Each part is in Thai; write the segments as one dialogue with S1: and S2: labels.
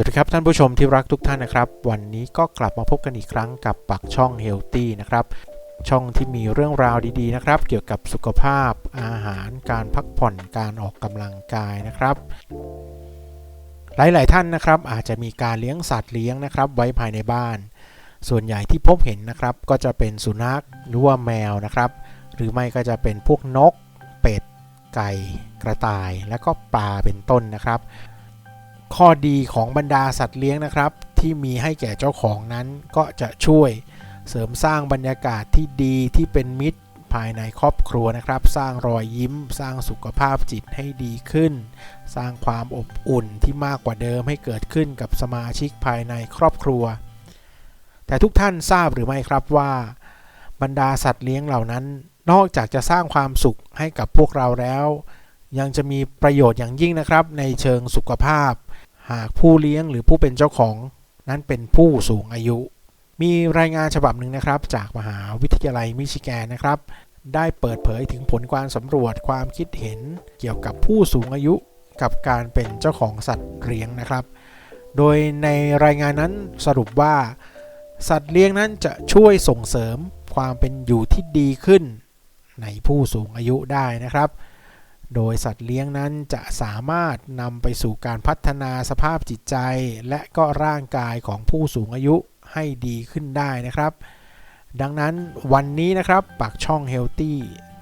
S1: สวัสดีครับท่านผู้ชมที่รักทุกท่านนะครับ วันนี้ก็กลับมาพบกันอีกครั้งกับปักช่อง Healthy นะครับ ช่องที่มีเรื่องราวดีๆนะครับ เกี่ยวกับสุขภาพ อาหาร การพักผ่อนการออกกำลังกายนะครับ หลายๆท่านนะครับ อาจจะมีการเลี้ยงสัตว์เลี้ยงนะครับ ไว้ภายในบ้าน ส่วนใหญ่ที่พบเห็นนะครับ ก็จะเป็นสุนัขหรือว่าแมวนะครับ หรือไม่ก็จะเป็นพวกนก เป็ด ไก่ กระต่าย และก็ปลาเป็นต้นนะครับ ข้อดีของบรรดาสัตว์เลี้ยงนะครับ ที่มีให้แก่เจ้าของนั้นก็จะช่วยเสริมสร้างบรรยากาศที่ดีที่เป็นมิตรภายในครอบครัวนะครับ สร้างรอยยิ้ม สร้างสุขภาพจิตให้ดีขึ้น สร้างความอบอุ่นที่มากกว่าเดิมให้เกิดขึ้นกับสมาชิกภายในครอบครัว แต่ทุกท่านทราบหรือไม่ครับว่า บรรดาสัตว์เลี้ยงเหล่านั้น นอกจากจะสร้างความสุขให้กับพวกเราแล้ว ยังจะมีประโยชน์อย่างยิ่งนะครับ ในเชิงสุขภาพ หากผู้เลี้ยงหรือผู้เป็นเจ้าของนั้นเป็นผู้สูงอายุ มีรายงานฉบับหนึ่งนะครับ จากมหาวิทยาลัยมิชิแกนนะครับ ได้เปิดเผยถึงผลการสำรวจความคิดเห็นเกี่ยวกับผู้สูงอายุกับการเป็นเจ้าของสัตว์เลี้ยงนะครับ โดยในรายงานนั้นสรุปว่า สัตว์เลี้ยงนั้นจะช่วยส่งเสริมความเป็นอยู่ที่ดีขึ้น ในผู้สูงอายุได้นะครับ โดยสัตว์เลี้ยงนั้นจะสามารถนำไปสู่การพัฒนาสภาพจิตใจ และก็ร่างกายของผู้สูงอายุให้ดีขึ้นได้นะครับ ดังนั้นวันนี้นะครับปากช่อง Healthy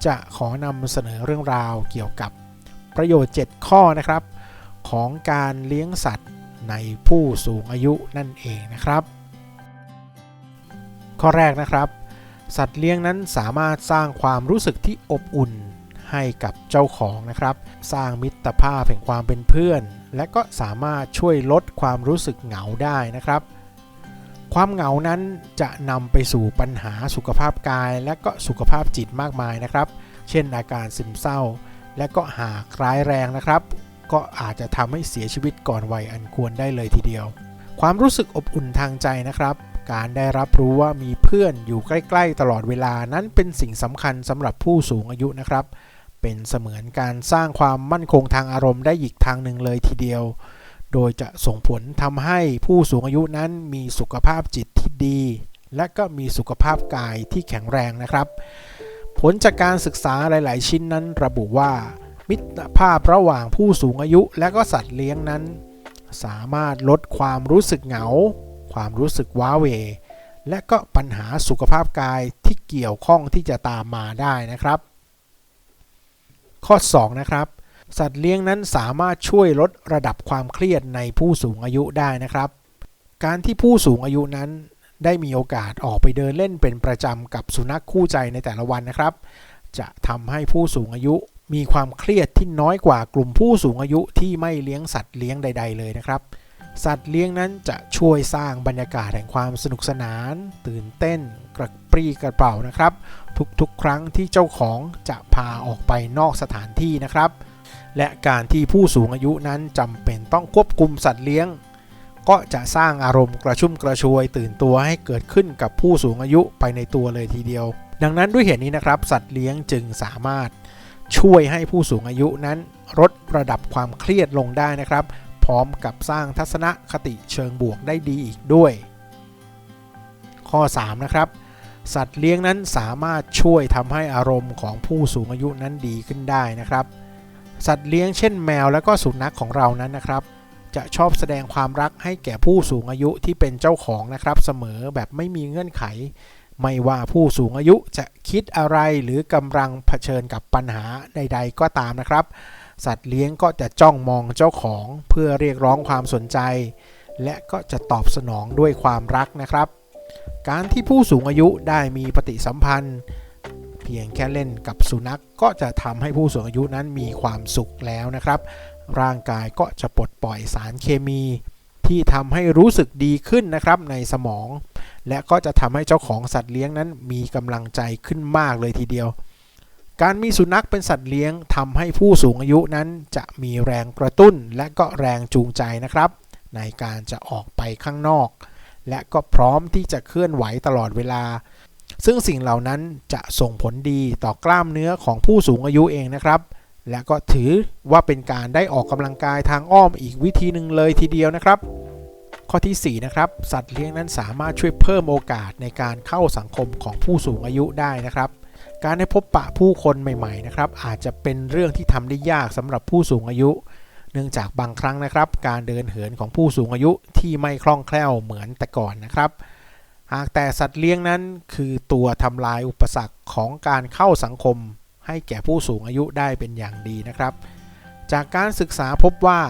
S1: จะขอนำเสนอเรื่องราวเกี่ยวกับประโยชน์ 7 ข้อนะครับ ของการเลี้ยงสัตว์ในผู้สูงอายุนั่นเองนะครับ ข้อแรกนะครับ สัตว์เลี้ยงนั้นสามารถสร้างความรู้สึกที่อบอุ่น ให้กับเจ้าของนะครับ สร้างมิตรภาพแห่งความเป็นเพื่อน และก็สามารถช่วยลดความรู้สึกเหงาได้นะครับ ความเหงานั้นจะนำไปสู่ปัญหาสุขภาพกาย และก็สุขภาพจิตมากมายนะครับ เช่นอาการซึมเศร้า และก็หากร้ายแรงนะครับ ก็อาจจะทำให้เสียชีวิตก่อนวัยอันควรได้เลยทีเดียว ความรู้สึกอบอุ่นทางใจนะครับการได้รับรู้ว่ามีเพื่อนอยู่ใกล้ ๆ ตลอดเวลานั้นเป็นสิ่งสำคัญสำหรับผู้สูงอายุนะครับ เป็นเสมือนการสร้างความมั่นคงทางอารมณ์ได้อีกทางหนึ่งเลยทีเดียว โดยจะส่งผลทำให้ผู้สูงอายุนั้นมีสุขภาพจิตที่ดี และก็มีสุขภาพกายที่แข็งแรงนะครับ ผลจากการศึกษาหลาย ๆ ชิ้นนั้นระบุว่า มิตรภาพระหว่างผู้สูงอายุและก็สัตว์เลี้ยงนั้น สามารถลดความรู้สึกเหงา ความรู้สึกว้าเวและก็ปัญหาสุขภาพกายที่เกี่ยวข้องที่จะตามมาได้นะครับ ข้อ 2 นะครับ สัตว์เลี้ยงนั้นสามารถช่วยลดระดับความเครียดในผู้สูงอายุได้นะครับ การที่ผู้สูงอายุนั้นได้มีโอกาสออกไปเดินเล่นเป็นประจำกับสุนัขคู่ใจในแต่ละวันนะครับ จะทำให้ผู้สูงอายุมีความเครียดที่น้อยกว่ากลุ่มผู้สูงอายุที่ไม่เลี้ยงสัตว์เลี้ยงใด ๆ เลยนะครับ สัตว์เลี้ยงนั้นจะช่วยสร้างบรรยากาศแห่งความสนุกสนาน ตื่นเต้น กระปรี้กระเป๋านะครับ ทุกๆ ครั้งที่เจ้าของจะพาออกไปนอกสถานที่นะครับ และการที่ผู้สูงอายุนั้นจำเป็นต้องควบคุมสัตว์เลี้ยง ก็จะสร้างอารมณ์กระชุ่มกระชวย ตื่นตัวให้เกิดขึ้นกับผู้สูงอายุไปในตัวเลยทีเดียว ดังนั้นด้วยเหตุนี้นะครับ สัตว์เลี้ยงจึงสามารถช่วยให้ผู้สูงอายุนั้นลดระดับความเครียดลงได้นะครับ พร้อมกับสร้างทัศนคติเชิงบวกได้ดีอีกด้วย ข้อ 3 นะครับ สัตว์เลี้ยงนั้นสามารถช่วยทำให้อารมณ์ของผู้สูงอายุนั้นดีขึ้นได้นะครับ สัตว์เลี้ยงเช่นแมวและก็สุนัขของเรานั้นนะครับ จะชอบแสดงความรักให้แก่ผู้สูงอายุที่เป็นเจ้าของนะครับเสมอแบบไม่มีเงื่อนไข ไม่ว่าผู้สูงอายุจะคิดอะไรหรือกำลังเผชิญกับปัญหาใด ๆ ก็ตามนะครับ สัตว์เลี้ยงก็จะจ้องมองเจ้าของเพื่อเรียกร้องความสนใจ และก็จะตอบสนองด้วยความรักนะครับ การที่ผู้สูงอายุได้มีปฏิสัมพันธ์ เพียงแค่เล่นกับสุนัขกก็จะทำให้ผู้สูงอายุนั้นมีความสุขแล้วนะครับ ร่างกายก็จะปลดปล่อยสารเคมี ที่ทำให้รู้สึกดีขึ้นนะครับในสมอง และก็จะทำให้เจ้าของสัตว์เลี้ยงนั้นมีกำลังใจขึ้นมากเลยทีเดียว การมีสุนัขเป็นสัตว์เลี้ยงทำให้ผู้สูงอายุนั้นจะมีแรงกระตุ้นและก็แรงจูงใจนะครับ ในการจะออกไปข้างนอก และก็พร้อมที่จะเคลื่อนไหวตลอดเวลา ซึ่งสิ่งเหล่านั้นจะส่งผลดีต่อกล้ามเนื้อของผู้สูงอายุเองนะครับ และก็ถือว่าเป็นการได้ออกกำลังกายทางอ้อมอีกวิธีหนึ่งเลยทีเดียวนะครับข้อทีสี่4 นะครับ สัตว์เลี้ยงนั้นสามารถช่วยเพิ่มโอกาสในการเข้าสังคมของผู้สูงอายุได้นะครับ การได้พบปะผู้คนใหม่ๆนะครับอาจจะเป็นเรื่องที่ทำได้ยากสำหรับผู้สูงอายุ เนื่องจากบางครั้งนะครับ การเดินเหินของผู้สูงอายุที่ไม่คล่องแคล่วเหมือนแต่ก่อนนะครับ หากแต่สัตว์เลี้ยงนั้นคือตัวทำลายอุปสรรคของการเข้าสังคม ให้แก่ผู้สูงอายุได้เป็นอย่างดีนะครับ จากการศึกษาพบว่า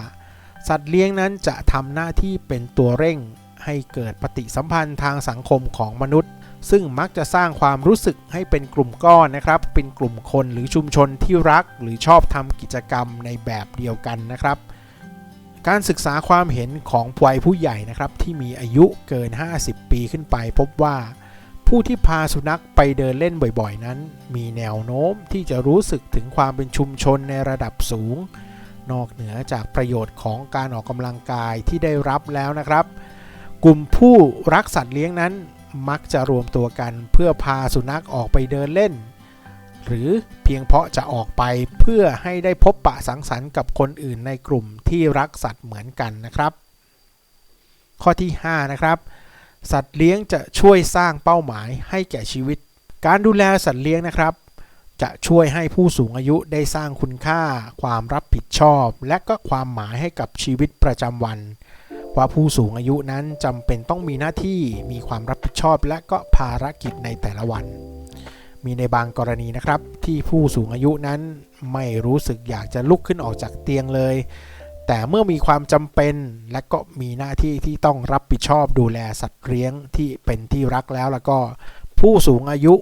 S1: สัตว์เลี้ยงนั้นจะทำหน้าที่เป็นตัวเร่ง ให้เกิดปฏิสัมพันธ์ทางสังคมของมนุษย์ ซึ่งมักจะสร้างความรู้สึกให้เป็นกลุ่มก้อนนะครับ เป็นกลุ่มคนหรือชุมชนที่รัก หรือชอบทำกิจกรรมในแบบเดียวกันนะครับ การศึกษาความเห็นของวัยผู้ใหญ่นะครับ ที่มีอายุเกิน 50 ปีขึ้นไป พบว่า ผู้ที่พาสุนัขไปเดินเล่นบ่อยๆ นั้น มีแนวโน้มที่จะรู้สึกถึงความเป็นชุมชนในระดับสูง นอกเหนือจากประโยชน์ของการออกกำลังกายที่ได้รับแล้วนะครับ กลุ่มผู้รักสัตว์เลี้ยงนั้น มักจะรวมตัวกันเพื่อพาสุนัขออกไปเดินเล่น หรือเพียงเพราะจะออกไปเพื่อให้ได้พบปะสังสรรค์กับคนอื่นในกลุ่มที่รักสัตว์เหมือนกันนะครับ ข้อที่ 5 นะครับ สัตว์เลี้ยงจะช่วยสร้างเป้าหมายให้แก่ชีวิต การดูแลสัตว์เลี้ยงนะครับ จะช่วยให้ผู้สูงอายุได้สร้างคุณค่า ความรับผิดชอบ และก็ความหมายให้กับชีวิตประจำวัน ว่าผู้สูงอายุนั้นจำเป็นต้องมีหน้าที่มีความรับผิดชอบและก็ภารกิจในแต่ละวัน มีในบางกรณีนะครับ ที่ผู้สูงอายุนั้นไม่รู้สึกอยากจะลุกขึ้นออกจากเตียงเลย แต่เมื่อมีความจำเป็นและก็มีหน้าที่ที่ต้องรับผิดชอบดูแลสัตว์เลี้ยงที่เป็นที่รักแล้วแล้วก็ผู้สูงอายุ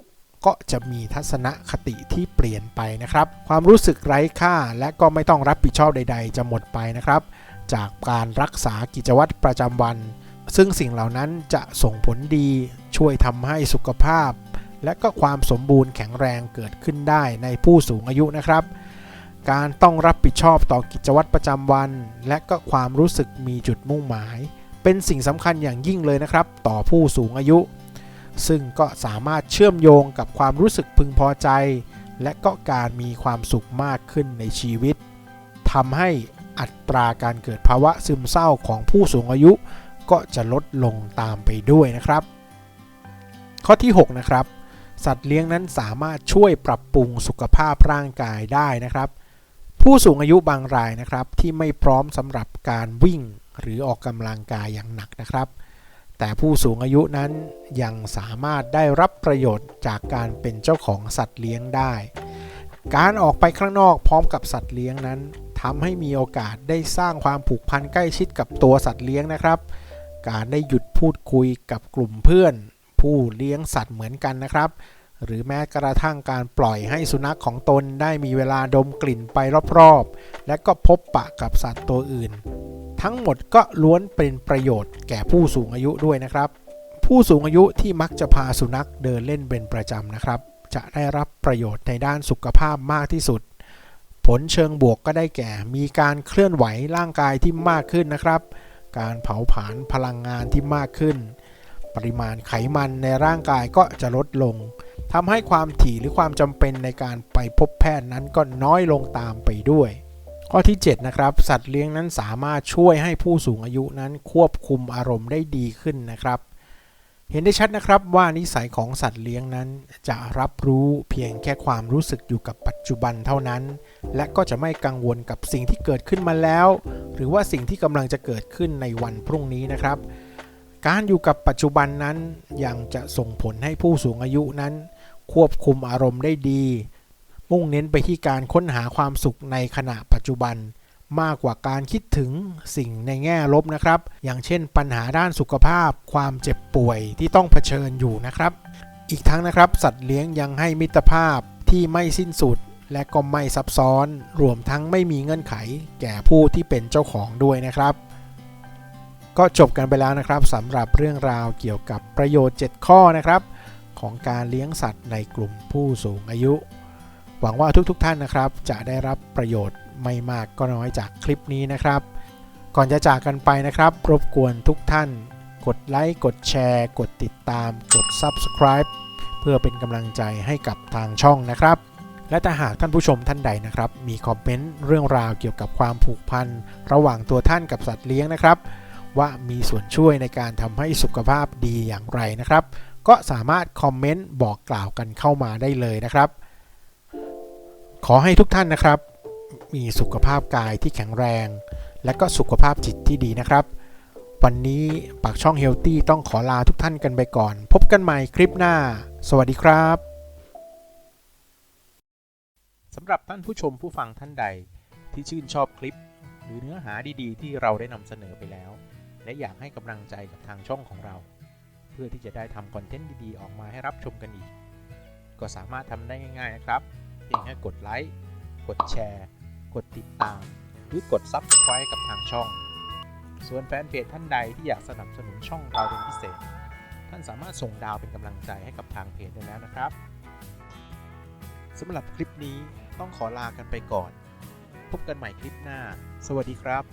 S1: ก็จะมีทัศนคติที่เปลี่ยนไปนะครับ ความรู้สึกไร้ค่าและก็ไม่ต้องรับผิดชอบใด ๆ จะหมดไปนะครับ จากการรักษากิจวัตรประจำวัน ซึ่งสิ่งเหล่านั้นจะส่งผลดีช่วยทำให้สุขภาพ และก็ความสมบูรณ์แข็งแรงเกิดขึ้นได้ในผู้สูงอายุนะครับ การต้องรับผิดชอบต่อกิจวัตรประจำวัน และก็ความรู้สึกมีจุดมุ่งหมาย เป็นสิ่งสำคัญอย่างยิ่งเลยนะครับ ต่อผู้สูงอายุ ซึ่งก็สามารถเชื่อมโยงกับความรู้สึกพึงพอใจ และก็การมีความสุขมากขึ้นในชีวิตทำให้ อัตราการเกิดภาวะซึมเศร้าของผู้สูงอายุ ก็จะลดลงตามไปด้วยนะครับ ข้อที่ 6 นะครับ สัตว์เลี้ยงนั้นสามารถช่วยปรับปรุงสุขภาพร่างกายได้นะครับ ผู้สูงอายุบางรายนะครับที่ไม่พร้อมสำหรับการวิ่งหรือออกกำลังกายอย่างหนักนะครับแต่ผู้สูงอายุนั้นยังสามารถได้รับประโยชน์จากการเป็นเจ้าของสัตว์เลี้ยงได้ การออกไปข้างนอกพร้อมกับสัตว์เลี้ยงนั้นทำให้มีโอกาสได้สร้างความผูกพันใกล้ชิดกับตัวสัตว์เลี้ยงนะครับ การได้หยุดพูดคุยกับกลุ่มเพื่อน ผู้เลี้ยงสัตว์เหมือนกันนะครับ หรือแม้กระทั่งการปล่อยให้สุนัขของตนได้มีเวลาดมกลิ่นไปรอบๆ และก็พบปะกับสัตว์ตัวอื่น ทั้งหมดก็ล้วนเป็นประโยชน์แก่ผู้สูงอายุด้วยนะครับ ผู้สูงอายุที่มักจะพาสุนัขเดินเล่นเป็นประจำนะครับ จะได้รับประโยชน์ในด้านสุขภาพมากที่สุด ผลเชิงบวกก็ได้แก่ มีการเคลื่อนไหวร่างกายที่มากขึ้นนะครับ การเผาผลาญพลังงานที่มากขึ้น ปริมาณไขมันในร่างกายก็จะลดลงทำให้ความถี่หรือความจำเป็นในการไปพบแพทย์นั้นก็น้อยลงตามไปด้วยข้อที่ 7 นะครับ สัตว์เลี้ยงนั้นสามารถช่วยให้ผู้สูงอายุนั้นควบคุมอารมณ์ได้ดีขึ้นนะครับ เห็นได้ชัดนะครับว่านิสัยของสัตว์เลี้ยงนั้น จะรับรู้เพียงแค่ความรู้สึกอยู่กับปัจจุบันเท่านั้น และก็จะไม่กังวลกับสิ่งที่เกิดขึ้นมาแล้ว หรือว่าสิ่งที่กำลังจะเกิดขึ้นในวันพรุ่งนี้นะครับ การอยู่กับปัจจุบันนั้นยังจะส่งผลให้ผู้สูงอายุนั้น ควบคุมอารมณ์ได้ดี มุ่งเน้นไปที่การค้นหาความสุขในขณะปัจจุบัน มากกว่าการคิดถึงสิ่งในแง่ลบนะครับ อย่างเช่นปัญหาด้านสุขภาพ ความเจ็บป่วยที่ต้องเผชิญอยู่นะครับ อีกทั้งนะครับ สัตว์เลี้ยงยังให้มิตรภาพที่ไม่สิ้นสุด และก็ไม่ซับซ้อน รวมทั้งไม่มีเงื่อนไข แก่ผู้ที่เป็นเจ้าของด้วยนะครับ ก็จบกันไปแล้วนะครับสำหรับเรื่องราวเกี่ยวกับประโยชน์ 7 ข้อนะครับ ของการเลี้ยงสัตว์ในกลุ่มผู้สูงอายุ หวังว่าทุกๆทท่านนะครับ จะได้รับประโยชน์ ไม่มากก็น้อยจากคลิปนี้นะครับ ก่อนจะจากกันไปนะครับ รบกวนทุกท่าน กดไลค์กดแชร์ กดติดตาม กด Subscribe เพื่อเป็นกำลังใจให้กับทางช่องนะครับ และถ้าหากท่านผู้ชมท่านใดนะครับ มีคอมเมนต์เรื่องราวเกี่ยวกับความผูกพันระหว่างตัวท่านกับสัตว์เลี้ยงนะครับ ว่ามีส่วนช่วยในการทำให้สุขภาพดีอย่างไรนะครับ ก็สามารถคอมเมนต์บอกกล่าวกันเข้ามาได้เลยนะครับขอให้ทุกท่านนะครับ มีสุขภาพกายที่แข็งแรง และก็สุขภาพจิตที่ดีนะครับ วันนี้ปากช่องเฮลตี้ต้องขอลาทุกท่านกันไปก่อน พบกันใหม่คลิปหน้า สวัสดีครับสำหรับท่านผู้ชมผู้ฟังท่านใดที่ชื่นชอบคลิป หรือเนื้อหาดีๆ ที่เราได้นำเสนอไปแล้ว และอยากให้กำลังใจกับทางช่องของเรา เพื่อที่จะได้ทำคอนเทนต์ดีๆ ออกมาให้รับชมกันอีก ก็สามารถทำได้ง่ายๆนะครับเพียงแค่กดไลค์กดแชร์ กดติดตาม หรือกด Subscribe กับทางช่อง ส่วนแฟนเพจท่านใดที่อยากสนับสนุนช่องเราเป็นพิเศษ ท่านสามารถส่งดาวเป็นกำลังใจให้กับทางเพจได้แล้วนะครับสำหรับคลิปนี้ต้องขอลากันไปก่อน พบกันใหม่คลิปหน้า สวัสดีครับ